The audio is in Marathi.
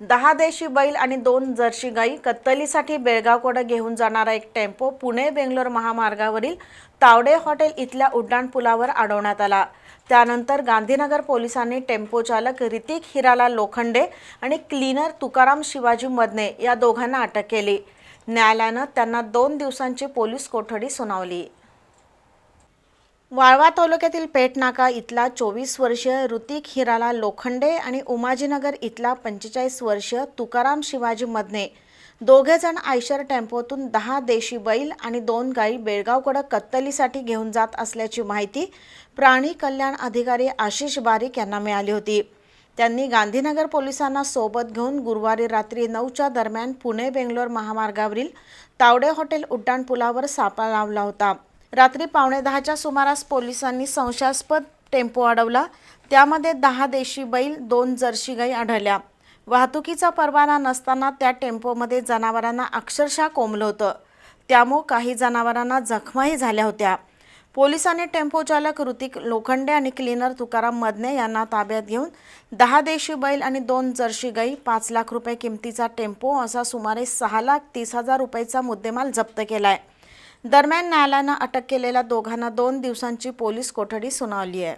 दहा देशी बैल आणि दोन जर्सी गाई कत्तलीसाठी बेळगावकडे घेऊन जाणारा एक टेम्पो पुणे बेंगलोर महामार्गावरील तावडे हॉटेल इथल्या उड्डाणपुलावर अडवण्यात आला. त्यानंतर गांधीनगर पोलिसांनी टेम्पो चालक ऋतिक हिराला लोखंडे आणि क्लीनर तुकाराम शिवाजी मदने या दोघांना अटक केली. न्यायालयानं त्यांना दोन दिवसांची पोलीस कोठडी सुनावली. वाळवा तालुक्यातील पेठनाका इथला चोवीस वर्षीय ऋतिक हिराला लोखंडे आणि उमाजीनगर इथला पंचेचाळीस वर्षीय तुकाराम शिवाजी मदने. दोघेजण आयशर टेम्पोतून दहा देशी बैल आणि दोन गायी बेळगावकडे कत्तलीसाठी घेऊन जात असल्याची माहिती प्राणी कल्याण अधिकारी आशिष बारीक यांना मिळाली होती. त्यांनी गांधीनगर पोलिसांना सोबत घेऊन गुरुवारी रात्री नऊच्या दरम्यान पुणे बेंगलोर महामार्गावरील तावडे हॉटेल उड्डाणपुलावर सापळा लावला होता. रात्री पावणे दहाच्या सुमारास पोलिसांनी संशयास्पद टेम्पो अडवला. त्यामध्ये दहा देशी बैल दोन जर्सी गाई आढळल्या. वाहतुकीचा परवाना नसताना त्या टेम्पोमध्ये जनावरांना अक्षरशः कोंबलं होतं. त्यामुळं काही जनावरांना जखमाही झाल्या होत्या. पोलिसांनी टेम्पो चालक ऋतिक लोखंडे आणि क्लीनर तुकाराम मदने यांना ताब्यात घेऊन दहा देशी बैल आणि दोन जर्सी गाई पाच लाख रुपये किमतीचा टेम्पो असा सुमारे सहा लाख तीस हजार रुपयेचा मुद्देमाल जप्त केला आहे दरम्यान न्यायालयानं अटक केलेल्या दोघांना दोन दिवसांची पोलीस कोठडी सुनावली आहे.